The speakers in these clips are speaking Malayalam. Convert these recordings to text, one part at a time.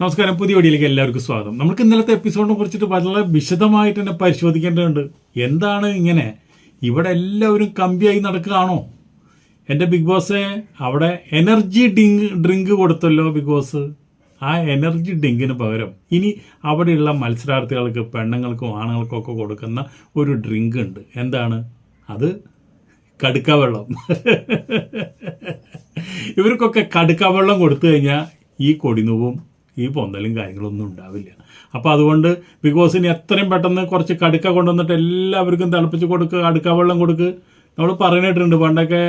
നമസ്കാരം പുതിയ വീഡിയോയിലേക്ക് എല്ലാവർക്കും സ്വാഗതം. നമുക്ക് ഇന്നലത്തെ എപ്പിസോഡിനെ കുറിച്ചിട്ട് വളരെ വിശദമായിട്ട് തന്നെ പരിശോധിക്കേണ്ടതുണ്ട്. എന്താണ് ഇങ്ങനെ? ഇവിടെ എല്ലാവരും കമ്പിയായി നടക്കുകയാണോ? എന്റെ ബിഗ് ബോസ് അവിടെ എനർജി ഡ്രിങ്ക് ഡ്രിങ്ക് കൊടുത്തല്ലോ ബിഗ് ബോസ്. ആ എനർജി ഡ്രിങ്കിന് പകരം ഇനി അവിടെയുള്ള മത്സരാർത്ഥികൾക്ക് പെണ്ണുങ്ങൾക്കും ആണുങ്ങൾക്കും ഒക്കെ കൊടുക്കുന്ന ഒരു ഡ്രിങ്ക് ഉണ്ട്. എന്താണ്? അത് കടുക്ക വെള്ളം. ഇവർക്കൊക്കെ കടുക്ക വെള്ളം കൊടുത്തു കഴിഞ്ഞാൽ ഈ കൊടിനുവും ഈ പൊന്തലും കാര്യങ്ങളൊന്നും ഉണ്ടാവില്ല. അപ്പോൾ അതുകൊണ്ട് ബിഗ് ബോസിന് എത്രയും പെട്ടെന്ന് കുറച്ച് കടുക്ക കൊണ്ടുവന്നിട്ട് എല്ലാവർക്കും തിളപ്പിച്ച് കൊടുക്കുക കടുക്ക വെള്ളം കൊടുക്കുക നമ്മൾ പറഞ്ഞിട്ടുണ്ട് പണ്ടൊക്കെ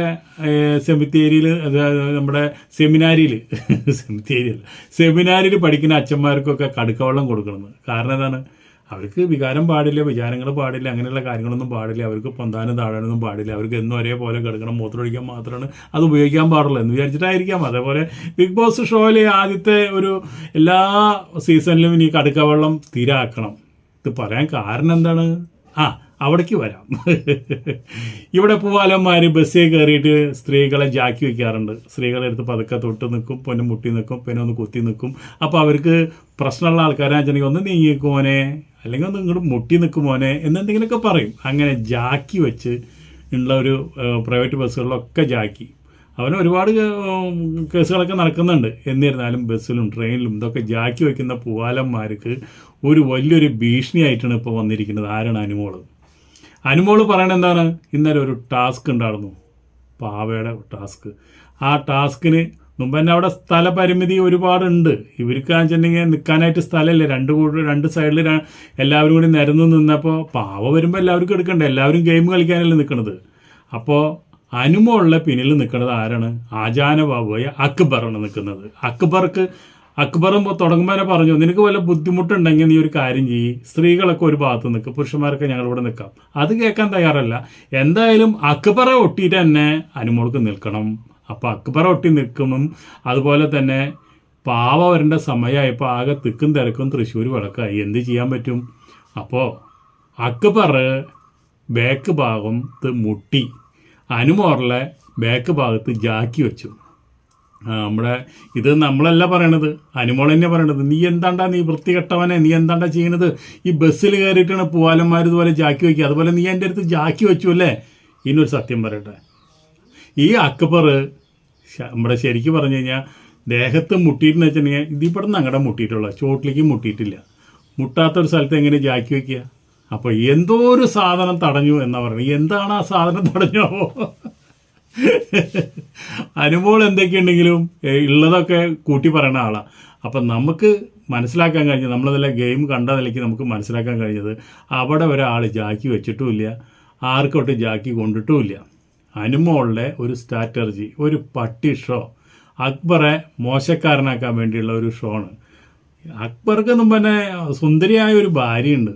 സെമിത്തേരിയിൽ നമ്മുടെ സെമിനാരിയിൽ സെമിത്തേരിയല്ല സെമിനാരിയിൽ പഠിക്കുന്ന അച്ഛന്മാർക്കൊക്കെ കടുക്ക വെള്ളം കൊടുക്കണമെന്ന് കാരണം എന്താണ്? അവർക്ക് വികാരം പാടില്ല വിചാരങ്ങൾ പാടില്ല അങ്ങനെയുള്ള കാര്യങ്ങളൊന്നും പാടില്ല അവർക്ക് പൊന്താനും താഴാനൊന്നും പാടില്ല അവർക്ക് എന്നും ഒരേപോലെ കിടക്കണം മൂത്രമൊഴിക്കാൻ മാത്രമാണ് അത് ഉപയോഗിക്കാൻ പാടുള്ളൂ എന്ന് വിചാരിച്ചിട്ടായിരിക്കാം. അതേപോലെ ബിഗ് ബോസ് ഷോയിലെ ആദ്യത്തെ ഒരു എല്ലാ സീസണിലും ഇനി കടുക്ക വെള്ളം സ്ഥിരമാക്കണം ഇത് പറയാൻ കാരണം എന്താണ്? ആ അവിടേക്ക് വരാം. ഇവിടെ പൂവാലന്മാർ ബസ്സിൽ കയറിയിട്ട് സ്ത്രീകളെ ജാക്കി വയ്ക്കാറുണ്ട് സ്ത്രീകളെ എടുത്ത് പതുക്കെ തൊട്ട് നിൽക്കും പൊന്നെ മുട്ടി നിൽക്കും പിന്നെ ഒന്ന് കുത്തി നിൽക്കും അപ്പോൾ അവർക്ക് പ്രശ്നമുള്ള ആൾക്കാരാണെന്ന് വെച്ചിട്ടുണ്ടെങ്കിൽ ഒന്ന് നീങ്ങിക്കും മോനെ? അല്ലെങ്കിൽ ഒന്ന് ഇങ്ങോട്ട് മുട്ടി നിൽക്കും മോനെ? എന്നെന്തെങ്കിലുമൊക്കെ പറയും. അങ്ങനെ ജാക്കി വെച്ച് ഉള്ള ഒരു പ്രൈവറ്റ് ബസ്സുകളിലൊക്കെ ജാക്കി. അവന് ഒരുപാട് കേസുകളൊക്കെ നടക്കുന്നുണ്ട്. എന്നിരുന്നാലും ബസ്സിലും ട്രെയിനിലും ഇതൊക്കെ ജാക്കി വയ്ക്കുന്ന പൂവാലന്മാർക്ക് ഒരു വലിയൊരു ഭീഷണിയായിട്ടാണ് ഇപ്പോൾ വന്നിരിക്കുന്നത്. ആരാണ് അനുമോൾ? അനുമോൾ പറയണത് എന്താണ്? ഇന്നലെ ഒരു ടാസ്ക് ഉണ്ടായിരുന്നു. പാവയുടെ ടാസ്ക്. ആ ടാസ്കിന് മുമ്പ് തന്നെ അവിടെ സ്ഥലപരിമിതി ഒരുപാടുണ്ട്. ഇവർക്ക് വെച്ചിട്ടുണ്ടെങ്കിൽ നിൽക്കാനായിട്ട് സ്ഥലമില്ല. രണ്ട് കൂടെ രണ്ട് സൈഡിൽ എല്ലാവരും കൂടി നിരന്ന് നിന്നപ്പോൾ പാവ വരുമ്പോൾ എല്ലാവർക്കും എടുക്കണ്ടേ? എല്ലാവരും ഗെയിം കളിക്കാനല്ലേ നിൽക്കുന്നത് അപ്പോൾ അനുമോളിലെ പിന്നിൽ നിൽക്കുന്നത് ആരാണ്? ആചാന ബാബുവായ അക്ബറാണ് നിൽക്കുന്നത് അക്ബർക്ക് അക്ബറും തുടങ്ങുമ്പോൾ പറഞ്ഞു നിനക്ക് വല്ല ബുദ്ധിമുട്ടുണ്ടെങ്കിൽ നീ ഒരു കാര്യം ചെയ്യ്. സ്ത്രീകളൊക്കെ ഒരു ഭാഗത്ത് നിൽക്കും. പുരുഷന്മാരൊക്കെ ഞങ്ങളിവിടെ നിൽക്കാം. അത് കേൾക്കാൻ തയ്യാറല്ല. എന്തായാലും അക്ബറെ ഒട്ടിയിട്ട് തന്നെ അനുമോൾക്ക് നിൽക്കണം. അപ്പോൾ അക്ബറെ ഒട്ടി നിൽക്കണം അതുപോലെ തന്നെ പാവ വരേണ്ട സമയമായപ്പോൾ ആകെ തിക്കും തിരക്കും തൃശ്ശൂർ വിളക്കായി. എന്ത് ചെയ്യാൻ പറ്റും? അപ്പോൾ അക്ബർ ബാക്ക് ഭാഗം മുട്ടി. അനുമോറിലെ ബാക്ക് ഭാഗത്ത് ജാക്കി വെച്ചു. നമ്മുടെ ഇത് നമ്മളല്ല പറയണത്. അനുമോൾ തന്നെ പറയണത്. നീ എന്താണ്ടാ നീ വൃത്തികെട്ടവനെ? നീ എന്താണ്ടാ ചെയ്യണത്? ഈ ബസ്സിൽ കയറിയിട്ടാണ് പൂവാലന്മാർ ഇതുപോലെ ജാക്കി വയ്ക്കുക അതുപോലെ നീ എന്റെ അടുത്ത് ജാക്കി വെച്ചു അല്ലേ? ഇനൊരു സത്യം പറയട്ടെ. ഈ അക്ബർ നമ്മുടെ ശരിക്കും പറഞ്ഞു കഴിഞ്ഞാൽ ദേഹത്ത് മുട്ടിയിട്ടെന്ന് വെച്ചിട്ടുണ്ടെങ്കിൽ ഇതിവിടെ നിന്ന് അങ്ങടെ മുട്ടിയിട്ടുള്ള. ചോട്ടിലേക്ക് മുട്ടിയിട്ടില്ല. മുട്ടാത്തൊരു സ്ഥലത്ത് എങ്ങനെ ജാക്കി വയ്ക്കുക അപ്പോൾ എന്തോ ഒരു സാധനം തടഞ്ഞു എന്നാണ് പറയുന്നത്. എന്താണ് ആ സാധനം തടഞ്ഞോ? അനുമോൾ എന്തൊക്കെയുണ്ടെങ്കിലും ഉള്ളതൊക്കെ കൂട്ടി പറയുന്ന ആളാണ് അപ്പം നമുക്ക് മനസ്സിലാക്കാൻ കഴിഞ്ഞത് നമ്മളതെല്ലാം ഗെയിം കണ്ട നിലയ്ക്ക് നമുക്ക് മനസ്സിലാക്കാൻ കഴിഞ്ഞത് അവിടെ ഒരാൾ ജാക്കി വെച്ചിട്ടുമില്ല ആർക്കൊട്ട് ജാക്കി കൊണ്ടിട്ടുമില്ല. അനുമോളുടെ ഒരു സ്ട്രാറ്റർജി ഒരു പട്ടി ഷോ അക്ബറെ മോശക്കാരനാക്കാൻ വേണ്ടിയുള്ള ഒരു ഷോ ആണ് അക്ബർക്ക് മുമ്പ് തന്നെ സുന്ദരിയായ ഒരു ഭാര്യയുണ്ട്.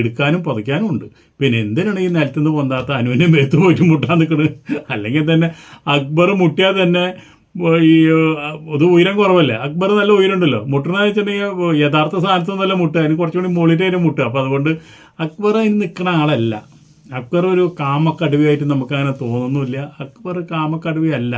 എടുക്കാനും പുതയ്ക്കാനും ഉണ്ട്. പിന്നെ എന്തിനാണ് ഈ നിലത്തുനിന്ന് പൊന്താത്ത അനുവിന്റെ മേത്ത് പോയിട്ട് മുട്ടാൻ നിൽക്കുന്നത് അല്ലെങ്കിൽ തന്നെ അക്ബർ മുട്ടിയാൽ തന്നെ ഈ അത് ഉയരം കുറവല്ലേ? അക്ബർ നല്ല ഉയരമുണ്ടല്ലോ. മുട്ടണ വെച്ചിട്ടുണ്ടെങ്കിൽ യഥാർത്ഥ സ്ഥാനത്ത് നല്ല മുട്ടുക. അതിന് കുറച്ചുകൂടി അതിന് മുട്ടുക. അപ്പോൾ അതുകൊണ്ട് അക്ബർ അതിന് നിൽക്കുന്ന ആളല്ല. അക്ബർ ഒരു കാമക്കടുവയായിട്ട് നമുക്കങ്ങനെ തോന്നുന്നില്ല അക്ബർ കാമക്കടുവയല്ല.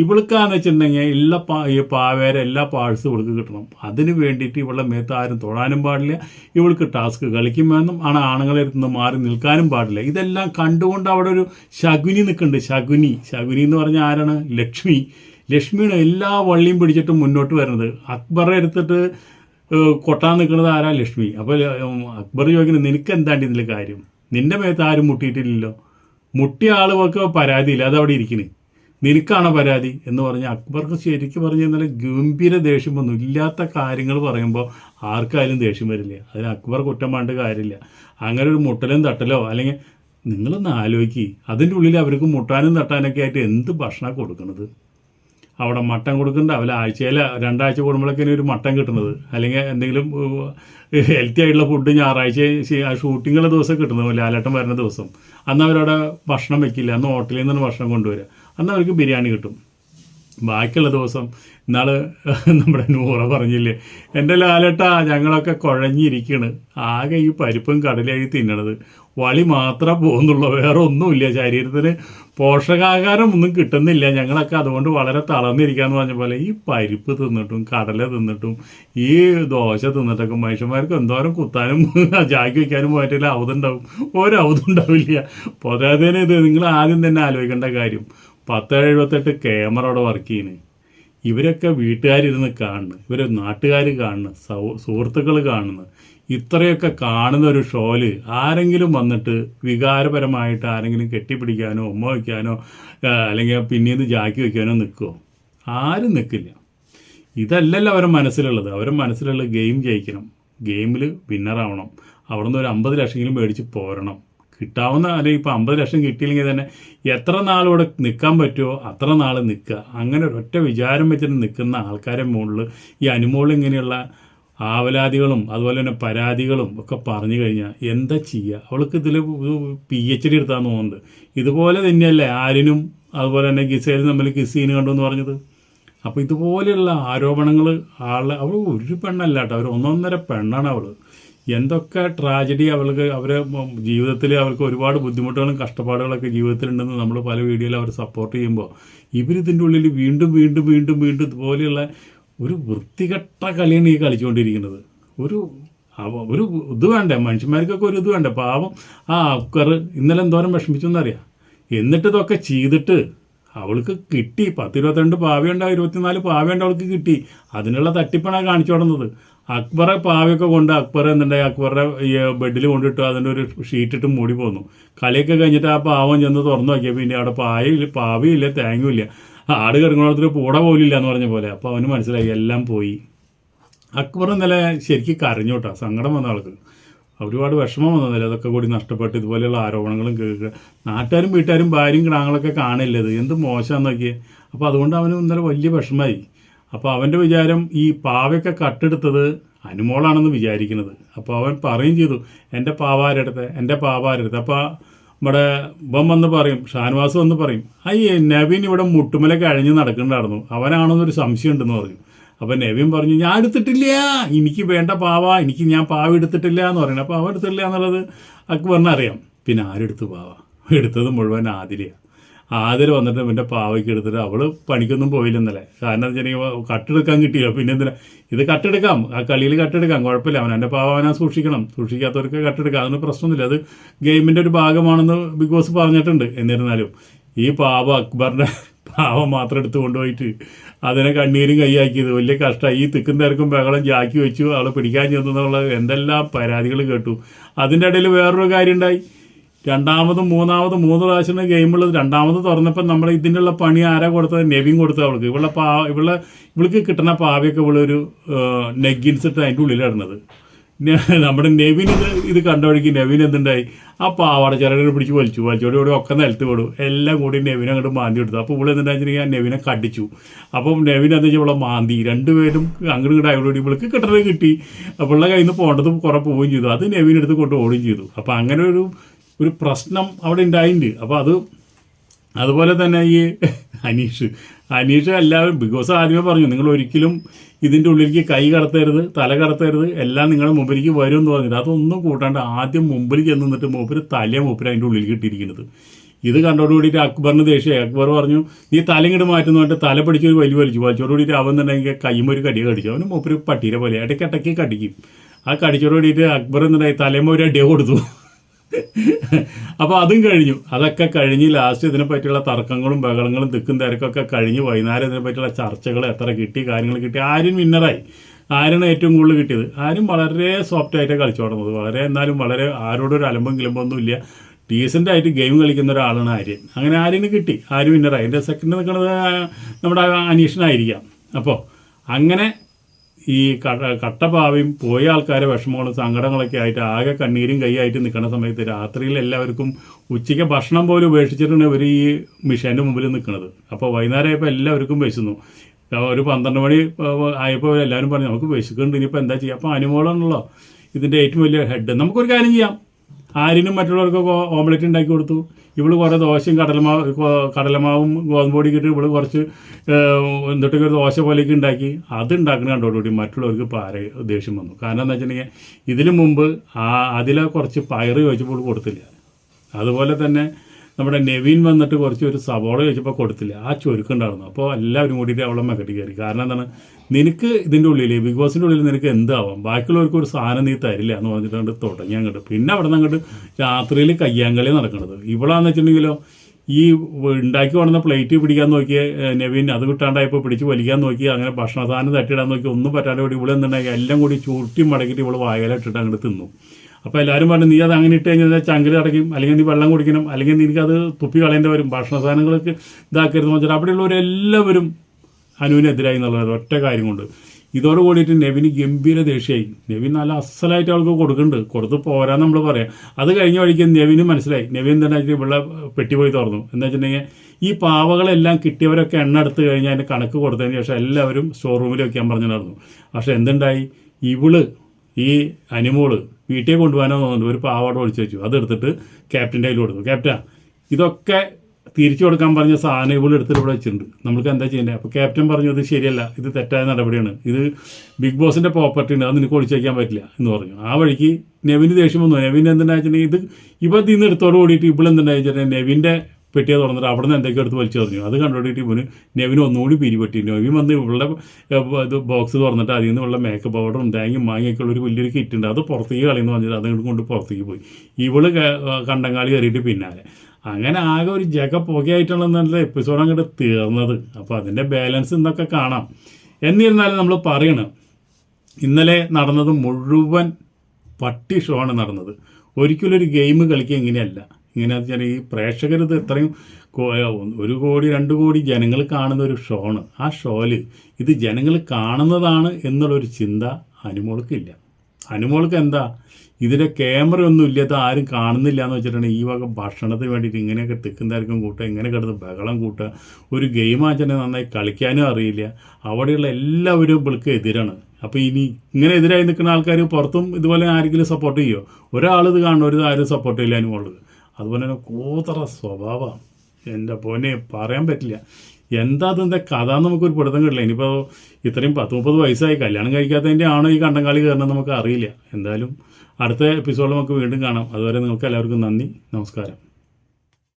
ഇവൾക്കാന്ന് വെച്ചിട്ടുണ്ടെങ്കിൽ എല്ലാ പാ ഈ പാവേര എല്ലാ പാഴ്സും ഇവൾക്ക് കിട്ടണം. അതിന് വേണ്ടിയിട്ട് ഇവളുടെ മേത്ത് ആരും തൊടാനും പാടില്ല. ഇവൾക്ക് ടാസ്ക് കളിക്കും വേണം. ആണ് ആണുങ്ങളെ നിന്ന് മാറി നിൽക്കാനും പാടില്ല. ഇതെല്ലാം കണ്ടുകൊണ്ട് അവിടെ ഒരു ശകുനി നിൽക്കുന്നുണ്ട്. ശകുനി. ശകുനി എന്ന് പറഞ്ഞാൽ ആരാണ്? ലക്ഷ്മി. ലക്ഷ്മിയാണ് എല്ലാ വള്ളിയും പിടിച്ചിട്ട് മുന്നോട്ട് വരുന്നത്. അക്ബറെ എടുത്തിട്ട് കൊട്ടാൻ നിൽക്കുന്നത് ആരാ? ലക്ഷ്മി. അപ്പോൾ അക്ബർ ചോദിക്കുന്നത് നിനക്ക് എന്താണ്ട് ഇതിൽ കാര്യം? നിന്റെ മേത്ത് ആരും മുട്ടിയിട്ടില്ലല്ലോ. മുട്ടിയ ആളുകൾക്ക് പരാതിയില്ല. അതവിടെ ഇരിക്കുന്നു നിനക്കാണോ പരാതി? എന്ന് പറഞ്ഞ അക്ബർക്ക് ശരിക്കും പറഞ്ഞു കഴിഞ്ഞാൽ ഗംഭീര ദേഷ്യം വന്നു. ഇല്ലാത്ത കാര്യങ്ങൾ പറയുമ്പോൾ ആർക്കായാലും ദേഷ്യം വരില്ല. അതിന് അക്ബർ കുറ്റം പാണ്ട് കാര്യമില്ല. അങ്ങനെ ഒരു മുട്ടലും തട്ടലോ അല്ലെങ്കിൽ നിങ്ങളൊന്ന് ആലോചിക്കുക അതിന്റെ ഉള്ളിൽ അവർക്ക് മുട്ടാനും തട്ടാനൊക്കെ ആയിട്ട് എന്ത് ഭക്ഷണമാണ് കൊടുക്കുന്നത് അവിടെ മട്ടൻ കൊടുക്കുന്നുണ്ട്. അവലെ ആഴ്ചയിൽ രണ്ടാഴ്ച കൂടുമ്പോഴൊക്കെ ഒരു മട്ടൻ കിട്ടുന്നത്. അല്ലെങ്കിൽ എന്തെങ്കിലും ഹെൽത്തി ആയിട്ടുള്ള ഫുഡ് ഞായറാഴ്ച ഷൂട്ടിങ്ങുള്ള ദിവസം കിട്ടുന്നത്. ലാലേട്ടൻ വരുന്ന ദിവസം. അന്ന് അവരവിടെ ഭക്ഷണം വെക്കില്ല. അന്ന് ഹോട്ടലിൽ നിന്ന് ഭക്ഷണം കൊണ്ടുവരിക. അന്ന് അവർക്ക് ബിരിയാണി കിട്ടും. ബാക്കിയുള്ള ദിവസം ഇന്നാൾ നമ്മുടെ നൂറ പറഞ്ഞില്ലേ എന്റെ ലാലട്ട ഞങ്ങളൊക്കെ കുഴഞ്ഞിരിക്കണ്. ആകെ ഈ പരിപ്പും കടലായി തിന്നണത്. വളി മാത്രമേ പോകുന്നുള്ളൂ വേറെ ഒന്നുമില്ല. ശരീരത്തിന് പോഷകാഹാരം ഒന്നും കിട്ടുന്നില്ല. ഞങ്ങളൊക്കെ അതുകൊണ്ട് വളരെ തളർന്നിരിക്കാന്ന് പറഞ്ഞ പോലെ ഈ പരിപ്പ് തിന്നിട്ടും കടല തിന്നിട്ടും ഈ ദോശ തിന്നിട്ടൊക്കെ മനുഷ്യന്മാർക്ക് എന്തോരം കുത്താനും ജാക്കി വയ്ക്കാനും പോയിട്ടില്ല അവതുണ്ടാവും ഒരവതുണ്ടാവില്ല പോരാതേനെ ഇത് നിങ്ങൾ ആദ്യം തന്നെ ആലോചിക്കേണ്ട കാര്യം. പത്ത് എഴുപത്തെട്ട് ക്യാമറ അവിടെ വർക്ക് ചെയ്യുന്നത് ഇവരൊക്കെ വീട്ടുകാരിരുന്ന് കാണുന്നു ഇവർ നാട്ടുകാർ കാണുന്നു സൗ സുഹൃത്തുക്കൾ കാണുന്നു ഇത്രയൊക്കെ കാണുന്ന ഒരു ഷോൽ ആരെങ്കിലും വന്നിട്ട് വികാരപരമായിട്ട് ആരെങ്കിലും കെട്ടിപ്പിടിക്കാനോ ഉമ്മ വയ്ക്കാനോ അല്ലെങ്കിൽ പിന്നീട് ജാക്കി വയ്ക്കാനോ നിൽക്കുമോ ആരും നിൽക്കില്ല ഇതല്ലല്ലോ അവരുടെ മനസ്സിലുള്ളത്. അവരുടെ മനസ്സിലുള്ള ഗെയിം ജയിക്കണം. ഗെയിമിൽ വിന്നറാവണം അവിടെ നിന്ന് ഒരു അമ്പത് ലക്ഷമെങ്കിലും മേടിച്ച് പോരണം. കിട്ടാവുന്ന അല്ലെങ്കിൽ ഇപ്പോൾ അമ്പത് ലക്ഷം കിട്ടിയില്ലെങ്കിൽ തന്നെ എത്ര നാളിവിടെ നിൽക്കാൻ പറ്റുമോ അത്ര നാൾ നിൽക്കുക. അങ്ങനെ ഒരൊറ്റ വിചാരം വെച്ചിട്ട് നിൽക്കുന്ന ആൾക്കാരെ മുകളിൽ ഈ അനുമോൾ ഇങ്ങനെയുള്ള ആവലാതികളും അതുപോലെ തന്നെ പരാതികളും ഒക്കെ പറഞ്ഞു കഴിഞ്ഞാൽ എന്താ ചെയ്യുക? അവൾക്ക് ഇതിൽ പി എച്ച് ഡി എടുത്താന്ന് തോന്നുന്നുണ്ട്. ഇതുപോലെ തന്നെയല്ലേ ആരിനും അതുപോലെ തന്നെ ഗിസേലും തമ്മിൽ ഗിസീന് സീന് കണ്ടു എന്ന് പറഞ്ഞത്? അപ്പോൾ ഇതുപോലെയുള്ള ആരോപണങ്ങൾ ആളെ അവൾ ഒരു പെണ്ണല്ല കേട്ടോ. അവർ ഒന്നൊന്നര പെണ്ണാണ് അവൾ. എന്തൊക്കെ ട്രാജഡി അവൾക്ക് അവരെ ജീവിതത്തിൽ അവർക്ക് ഒരുപാട് ബുദ്ധിമുട്ടുകളും കഷ്ടപ്പാടുകളൊക്കെ ജീവിതത്തിലുണ്ടെന്ന് നമ്മൾ പല വീഡിയോയിൽ അവർ സപ്പോർട്ട് ചെയ്യുമ്പോൾ ഇവരിതിന്റെ ഉള്ളിൽ വീണ്ടും വീണ്ടും വീണ്ടും വീണ്ടും ഇതുപോലെയുള്ള ഒരു വൃത്തികെട്ട കളിയാണ് ഈ കളിച്ചുകൊണ്ടിരിക്കുന്നത്. ഒരു ഒരു ഇത് വേണ്ടേ? മനുഷ്യന്മാർക്കൊക്കെ ഒരു ഇത് വേണ്ടേ? പാവം ആ അക്കർ ഇന്നലെ എന്തോരം വിഷമിച്ചു എന്നറിയാം? എന്നിട്ട് ഇതൊക്കെ ചെയ്തിട്ട് അവൾക്ക് കിട്ടി. പത്തിരുപത്തിരണ്ട് പാവയുണ്ട് ഇരുപത്തിനാല് പാവയുണ്ട് അവൾക്ക് കിട്ടി. അതിനുള്ള തട്ടിപ്പാണ് കാണിച്ചു കൊടുന്നത് അക്ബറെ പാവയൊക്കെ കൊണ്ട് അക്ബർ എന്നുണ്ടെങ്കിൽ അക്ബറുടെ ഈ ബെഡിൽ കൊണ്ടിട്ട് അതിന്റെ ഒരു ഷീറ്റിട്ട് മൂടി പോന്നു. കളിയൊക്കെ കഴിഞ്ഞിട്ട് ആ പാവം ചെന്ന് തുറന്നു നോക്കിയാൽ പിന്നെ അവിടെ പായയില്ല പാവയില്ല തേങ്ങയില്ല ആട് കിടക്കണത്തിൽ പൂട പോലില്ല എന്ന് പറഞ്ഞ പോലെ. അപ്പോൾ അവന് മനസ്സിലായി എല്ലാം പോയി. അക്ബർ ഇന്നലെ ശരിക്കും കരഞ്ഞു കേട്ടോ. സങ്കടം വന്ന ആൾക്ക്. ഒരുപാട് വിഷമം വന്നതല്ലേ അതൊക്കെ കൂടി നഷ്ടപ്പെട്ട് ഇതുപോലെയുള്ള ആരോപണങ്ങളും കേൾക്കുക നാട്ടുകാരും വീട്ടുകാരും ഭാര്യയും കിടാങ്ങളൊക്കെ കാണില്ലത്. എന്ത് മോശമാണെന്നൊക്കെ അപ്പോൾ അതുകൊണ്ട് അവന് ഇന്നലെ വലിയ വിഷമമായി. അപ്പോൾ അവന്റെ വിചാരം ഈ പാവയൊക്കെ കട്ടെടുത്തത് അനുമോളാണെന്ന് വിചാരിക്കുന്നത്. അപ്പോൾ അവൻ പറയും ചെയ്തു എന്റെ പാവാരെടുത്ത് എന്റെ പാവാരെടുത്ത് അപ്പോൾ ഇവിടെ ബം വന്ന് പറയും ഷാൻവാസ് വന്ന് പറയും അയ്യേ നവീൻ ഇവിടെ മുട്ടുമല അഴിഞ്ഞ് നടക്കുന്നുണ്ടായിരുന്നു. അവനാണെന്നൊരു സംശയം ഉണ്ടെന്ന് പറഞ്ഞു. അപ്പം നവീൻ പറഞ്ഞു ഞാൻ എടുത്തിട്ടില്ല. എനിക്ക് വേണ്ട പാവ. എനിക്ക് ഞാൻ പാവ എടുത്തിട്ടില്ല എന്ന് പറയുന്നത് അപ്പോൾ അവൻ എടുത്തിട്ടില്ല എന്നുള്ളത് അക്ബറിനറിയാം പിന്നെ ആരെടുത്ത് പാവ? എടുത്തത് മുഴുവൻ ആതിരയാണ് ആതിര വന്നിട്ട് പിന്നെ പാവയ്ക്ക് എടുത്തിട്ട് അവൾ പണിക്കൊന്നും പോയില്ലെന്നല്ലേ കാരണം എന്താ വെച്ചിട്ടുണ്ടെങ്കിൽ കട്ടെടുക്കാൻ കിട്ടിയോ പിന്നെ എന്തിനാ ഇത് കട്ടെടുക്കാം. ആ കളിയിൽ കട്ടെടുക്കാം. കുഴപ്പമില്ല. അവൻ എന്റെ പാവ അവനാ സൂക്ഷിക്കണം. സൂക്ഷിക്കാത്തവർക്ക് കട്ടെടുക്കാം. അതൊന്നും പ്രശ്നമൊന്നുമില്ല. അത് ഗെയിമിന്റെ ഒരു ഭാഗമാണെന്ന് ബിഗ് ബോസ് പറഞ്ഞിട്ടുണ്ട്. എന്നിരുന്നാലും ഈ പാവ അക്ബറിന്റെ പാവം മാത്രം എടുത്തു കൊണ്ടുപോയിട്ട് അതിനെ കണ്ണീരും കൈയാക്കിയത് വലിയ കഷ്ടമായി ഈ തിക്കും തിരക്കും ബഹളം ജാക്കി വെച്ചു. അവളെ പിടിക്കാൻ ചെന്നു എന്നുള്ള എന്തെല്ലാം പരാതികൾ കേട്ടു. അതിന്റെ ഇടയിൽ വേറൊരു കാര്യം ഉണ്ടായി. രണ്ടാമതും മൂന്നാമതും മൂന്ന് പ്രാവശ്യം ഗെയിമുള്ളത് രണ്ടാമത് തുറന്നപ്പോൾ നമ്മൾ ഇതിനുള്ള പണി ആരാ കൊടുത്തത്? നെവിൻ കൊടുത്തത് അവൾക്ക്. ഇവളെ പാ ഇവളെ ഇവൾക്ക് കിട്ടുന്ന പാവയൊക്കെ ഇവളൊരു നെഗിൻസ് ഇട്ട് അതിന്റെ ഉള്ളിലിടുന്നത് നമ്മുടെ നെവിൻ ഇത് ഇത് കണ്ടുപിടിക്കും നെവിൻ എന്തുണ്ടായി? ആ പാവാട ചിറകിനെ പിടിച്ച് വലിച്ചു. വലിച്ചോടെ ഇവിടെ ഒക്കെ നിലത്ത് വിടും എല്ലാം കൂടി നെവിനെ അങ്ങോട്ട് മാന്തി എടുത്തു അപ്പോൾ ഇവിടെ എന്താണെന്നുണ്ടെങ്കിൽ ആ നെവിനെ കടിച്ചു. അപ്പം നെവിൻ എന്താ വെച്ചാൽ ഇവിടെ മാന്തി. രണ്ടുപേരും അങ്ങോട്ട് ഇങ്ങോട്ട് ആയതോടെ ഇവൾക്ക് കിട്ടണത് കിട്ടി. അപ്പോൾ ഉള്ള കയ്യിൽ നിന്ന് പോകേണ്ടത് കുറേ പോവുകയും ചെയ്തു. അത് നെവിൻ എടുത്ത് കൊണ്ട് ഓടുകയും ചെയ്തു. അപ്പോൾ അങ്ങനെ ഒരു ഒരു പ്രശ്നം അവിടെ ഉണ്ടായിട്ടുണ്ട്. അപ്പോൾ അത് അതുപോലെ തന്നെ ഈ അനീഷ്. അനീഷ് എല്ലാവരും ബോസ് ആദ്യമേ പറഞ്ഞു നിങ്ങൾ ഒരിക്കലും ഇതിന്റെ ഉള്ളിലേക്ക് കൈ കടത്തരുത് തല കടത്തരുത് എല്ലാം നിങ്ങളുടെ മുമ്പിലേക്ക് വരും എന്ന് പറഞ്ഞിട്ട്. അതൊന്നും കൂട്ടാണ്ട് ആദ്യം മുമ്പിൽ ചെന്ന് നിന്നിട്ട് മൂപ്പര് തല മൂപ്പര് അതിന്റെ ഉള്ളിലേക്ക് ഇട്ടിരിക്കുന്നത്. ഇത് കണ്ടോട് കൂടിയിട്ട് അക്ബറിന് ദേഷ്യമായി അക്ബർ പറഞ്ഞു നീ തല ഇങ്ങോട്ട് മാറ്റുന്ന പറഞ്ഞിട്ട് തല പിടിച്ചൊരു വലിയ വലിച്ചു. വലിച്ചോട് കൂടിയിട്ട് അവൻ തന്നെ കയ്യുമ്പോൾ ഒരു കടിയെ കടിച്ചു. അവന് മൂപ്പര് പട്ടീരെ പോലെ ഇടയ്ക്കിടയ്ക്ക് കടിക്കും. ആ കടിച്ചോട് കൂടിയിട്ട് അക്ബർ എന്നുണ്ടായി തലേമ്മ ഒരു അടിയ കൊടുത്തു. അപ്പോൾ അതും കഴിഞ്ഞു. അതൊക്കെ കഴിഞ്ഞ് ലാസ്റ്റ് ഇതിനെ പറ്റിയുള്ള തർക്കങ്ങളും ബഹളങ്ങളും തിക്കും തിരക്കൊക്കെ കഴിഞ്ഞ് വൈകുന്നേരം ഇതിനെ പറ്റിയുള്ള ചർച്ചകൾ എത്ര കിട്ടി കാര്യങ്ങൾ കിട്ടി. ആരും വിന്നറായി ആരാണ് ഏറ്റവും കൂടുതൽ കിട്ടിയത്. ആരും വളരെ സോഫ്റ്റ് ആയിട്ട് കളിച്ചു തുടങ്ങുന്നത് വളരെ എന്നാലും വളരെ ആരോടൊരു അലമ്പും കിലമ്പൊന്നും ഇല്ല. ഡീസന്റ് ആയിട്ട് ഗെയിം കളിക്കുന്ന ഒരാളാണ് ആര്യൻ. അങ്ങനെ ആര്യന് കിട്ടി. ആര് വിന്നറായി എന്റെ സെക്കൻഡ് നിൽക്കുന്നത് നമ്മുടെ അനീഷനായിരിക്കാം. അപ്പോൾ അങ്ങനെ ഈ കട്ടപ്പാവയും പോയ ആൾക്കാരെ വിഷമങ്ങളും സങ്കടങ്ങളൊക്കെ ആയിട്ട് ആകെ കണ്ണീരും കൈയായിട്ട് നിൽക്കുന്ന സമയത്ത് രാത്രിയിൽ എല്ലാവർക്കും ഉച്ചയ്ക്ക് ഭക്ഷണം പോലും ഉപേക്ഷിച്ചിട്ടാണ് ഇവർ ഈ മിഷേന്റെ മുമ്പിൽ നിൽക്കുന്നത്. അപ്പോൾ വൈകുന്നേരം ആയപ്പോൾ എല്ലാവർക്കും വിശന്നു. ഒരു പന്ത്രണ്ട് മണി ആയപ്പോൾ എല്ലാവരും പറഞ്ഞു നമുക്ക് വിശക്കുന്നുണ്ട് ഇനിയിപ്പോൾ എന്താ ചെയ്യുക അപ്പോൾ അനുമോളാണല്ലോ ഇതിന്റെ ഏറ്റവും വലിയ ഹെഡ് നമുക്കൊരു കാര്യം ചെയ്യാം. ആരിനും മറ്റുള്ളവർക്കൊക്കെ ഓംലെറ്റ് ഉണ്ടാക്കി കൊടുത്തു. ഇവൾ കുറേ ദോശയും കടലമാവ് കടലമാവും ഗോതമ്പ് പൊടിയൊക്കെ ഇട്ട് ഇവൾ കുറച്ച് എന്തൊക്കെ ഒരു ദോശ പോലെയൊക്കെ ഉണ്ടാക്കി. അത് ഉണ്ടാക്കുന്ന കണ്ടോടുകൂടി മറ്റുള്ളവർക്ക് പാര ദേഷ്യം വന്നു. കാരണം എന്താ വെച്ചിട്ടുണ്ടെങ്കിൽ ഇതിനു മുമ്പ് ആ അതിലെ കുറച്ച് പയറ് ചോദിച്ചപ്പോൾ കൊടുത്തില്ല. അതുപോലെ തന്നെ നമ്മുടെ നെവിൻ വന്നിട്ട് കുറച്ച് ഒരു സവോള കഴിച്ചപ്പോൾ കൊടുത്തില്ല. ആ ചുരുക്കുണ്ടായിരുന്നു അപ്പോൾ എല്ലാവരും കൂടിയിട്ട് അവളെ മെക്കട്ടി കയറി. കാരണം എന്താണ്? നിനക്ക് ഇതിന്റെ ഉള്ളിൽ ബിഗ് ബോസിന്റെ ഉള്ളിൽ നിനക്ക് എന്താവാം? ബാക്കിയുള്ളവർക്ക് ഒരു സാധനം നീ തരില്ല എന്ന് പറഞ്ഞിട്ട് അങ്ങോട്ട് തുടങ്ങി അങ്ങോട്ട്. പിന്നെ അവിടെ നിന്ന് അങ്ങോട്ട് രാത്രിയിൽ കയ്യാങ്കളി നടക്കുന്നത് ഇവളാന്ന് വെച്ചിട്ടുണ്ടെങ്കിലോ ഈ ഉണ്ടാക്കി കൊണ്ടുവന്ന പ്ലേറ്റ് പിടിക്കാൻ നോക്കിയ നവീൻ അത് കിട്ടാണ്ടായപ്പോൾ പിടിച്ച് വലിക്കാൻ നോക്കി അങ്ങനെ ഭക്ഷണ സാധനം തട്ടിയിടാൻ നോക്കി ഒന്നും പറ്റാതെ കൂടി ഇവിടെ എല്ലാം കൂടി ചൂട്ടി മടക്കിയിട്ട് ഇവൾ വായലിട്ടിട്ട് അങ്ങോട്ട് തിന്നു. അപ്പോൾ എല്ലാവരും പറഞ്ഞു നീ അത് അങ്ങനെ ഇട്ട് കഴിഞ്ഞാൽ ചങ്കിൽ അടയ്ക്കും അല്ലെങ്കിൽ നീ വെള്ളം കുടിക്കണം അല്ലെങ്കിൽ നിനക്ക് അത് തുപ്പി കളയേണ്ടി വരും ഭക്ഷണ സാധനങ്ങൾക്ക് ഇതാക്കരുത് വെച്ചാൽ അവിടെയുള്ളവരെല്ലാവരും അനുവിനെതിരായി എന്നുള്ളത് ഒറ്റ കാര്യം കൊണ്ട്. ഇതോട് കൂടിയിട്ട് നെവിന് ഗംഭീര ദേഷ്യമായി. നെവിൻ നല്ല അസലായിട്ട് അവൾക്ക് കൊടുക്കുന്നുണ്ട്. കൊടുത്ത് പോരാന്ന് നമ്മൾ പറയാം. അത് കഴിഞ്ഞ വഴിക്ക് നെവിന് മനസ്സിലായി. നെവിൻ തന്നെ ഇവിടെ പെട്ടി പോയി തുറന്നു. എന്താ വെച്ചിട്ടുണ്ടെങ്കിൽ ഈ പാവകളെല്ലാം കിട്ടിയവരൊക്കെ എണ്ണ എടുത്ത് കഴിഞ്ഞാൽ അതിന്റെ കണക്ക് കൊടുത്തതിന് ശേഷം എല്ലാവരും ഷോറൂമിൽ റൂമിൽ വെക്കാൻ പറഞ്ഞിട്ടുണ്ടായിരുന്നു പക്ഷെ എന്തുണ്ടായി? ഇവൾ ഈ അനിമോൾ വീട്ടിൽ കൊണ്ടുപോകാനോ തോന്നുന്നുണ്ട് ഒരു പാവാട ഒളിച്ചു വെച്ചു. അതെടുത്തിട്ട് ക്യാപ്റ്റന്റെ കയ്യിൽ കൊടുക്കും. ക്യാപ്റ്റൻ ഇതൊക്കെ തിരിച്ചു കൊടുക്കാൻ പറഞ്ഞ സാധനം ഇവിടെ എടുത്തിട്ട് ഇവിടെ വെച്ചിട്ടുണ്ട്. നമ്മൾക്ക് എന്താ ചെയ്യേണ്ടത്? അപ്പോൾ ക്യാപ്റ്റൻ പറഞ്ഞു ഇത് ശരിയല്ല. ഇത് തെറ്റായ നടപടിയാണ്. ഇത് ബിഗ് ബോസിന്റെ പ്രോപ്പർട്ടി ഉണ്ട്. അത് നിനക്ക് ഒളിച്ചു വയ്ക്കാൻ പറ്റില്ല. എന്ന് പറഞ്ഞു. ആ വഴിക്ക് നെവിന് ദേഷ്യം വന്നു. നെവിൻ എന്തിനാ വെച്ചിട്ടുണ്ടെങ്കിൽ ഇത് ഇവ ഇന്ന് എടുത്തോട് കൂടിയിട്ട് ഇവിടെ എന്തുണ്ടായി വെച്ചിട്ടുണ്ടെങ്കിൽ നെവിന്റെ പെട്ടിയെ തുറന്നിട്ട് അവിടെ നിന്ന് എന്തൊക്കെ എടുത്ത് വലിച്ചു പറഞ്ഞു അത് കണ്ടുപിടിയിട്ട് ഇവന് നെവിന് ഒന്നുകൂടി പിരിപെട്ടി. നെവിൻ വന്ന് ഇവളുടെ ഇത് ബോക്സ് തുറന്നിട്ട് അതിൽ നിന്ന് ഉള്ള മേക്കപ്പ് പൗഡറും തേങ്ങയും മാങ്ങയൊക്കെ ഉള്ള ഒരു വലിയൊരു കിറ്റ് ഉണ്ട്. അത് പുറത്തേക്ക് കളയുന്നു പറഞ്ഞിട്ട് അത് ഇങ്ങോട്ട് കൊണ്ട് പുറത്തേക്ക് പോയി. ഇവൾ കണ്ടങ്ങാളി കയറിയിട്ട് പിന്നാലെ. അങ്ങനെ ആകെ ഒരു ജഗ പുകയായിട്ടുള്ള നല്ല എപ്പിസോഡ് അങ്ങോട്ട് തീർന്നത്. അപ്പോൾ അതിന്റെ ബാലൻസ് ഇന്നൊക്കെ കാണാം. എന്നിരുന്നാലും നമ്മൾ പറയണം ഇന്നലെ നടന്നത് മുഴുവൻ പട്ടി ഷോ ആണ് നടന്നത്. ഒരിക്കലും ഒരു ഗെയിം കളിക്കുക ഇങ്ങനെയല്ല. ഇങ്ങനെ വെച്ചാൽ ഈ പ്രേക്ഷകർ ഇത് എത്രയും ഒരു കോടി രണ്ട് കോടി ജനങ്ങൾ കാണുന്ന ഒരു ഷോ ആണ് ആ ഷോൽ ഇത് ജനങ്ങൾ കാണുന്നതാണ് എന്നുള്ളൊരു ചിന്ത അനുമോൾക്കില്ല. അനുമോൾക്ക് എന്താ? ഇതിന്റെ ക്യാമറ ഒന്നും ഇല്ലാത്ത ആരും കാണുന്നില്ല എന്ന് വെച്ചിട്ടുണ്ടെങ്കിൽ ഈ വക ഭക്ഷണത്തിന് വേണ്ടിയിട്ട് ഇങ്ങനെയൊക്കെ തിക്കുന്നതായിരിക്കും കൂട്ടുക ഇങ്ങനെ കിടന്ന് ബഹളം കൂട്ടുക. ഒരു ഗെയിം ആച്ചാൽ നന്നായി കളിക്കാനും അറിയില്ല. അവിടെയുള്ള എല്ലാവരും ഇവൾക്ക് എതിരാണ്. അപ്പോൾ ഇനി ഇങ്ങനെ എതിരായി നിൽക്കുന്ന ആൾക്കാർ പുറത്തും ഇതുപോലെ ആരെങ്കിലും സപ്പോർട്ട് ചെയ്യുമോ ഒരാൾ ഇത് കാണുന്ന ഒരു ആരും സപ്പോർട്ട് ചെയ്യില്ല അനുമുള്ളത് അതുപോലെ തന്നെ കൂതറ സ്വഭാവമാണ് എന്റെ പോനെ പറയാൻ പറ്റില്ല. എന്താ അതിന്റെ കഥ നമുക്കൊരു പിടുത്തം കിട്ടില്ല. ഇനിയിപ്പോൾ ഇത്രയും പത്ത് മുപ്പത് വയസ്സായി. കല്യാണം കഴിക്കാത്തതിന്റെ ആണോ ഈ കണ്ടങ്കാളി കയറണമെന്ന് നമുക്ക് അറിയില്ല. എന്തായാലും അടുത്ത എപ്പിസോഡിൽ നമുക്ക് വീണ്ടും കാണാം. അതുവരെ നിങ്ങൾക്ക് എല്ലാവർക്കും നന്ദി. നമസ്കാരം.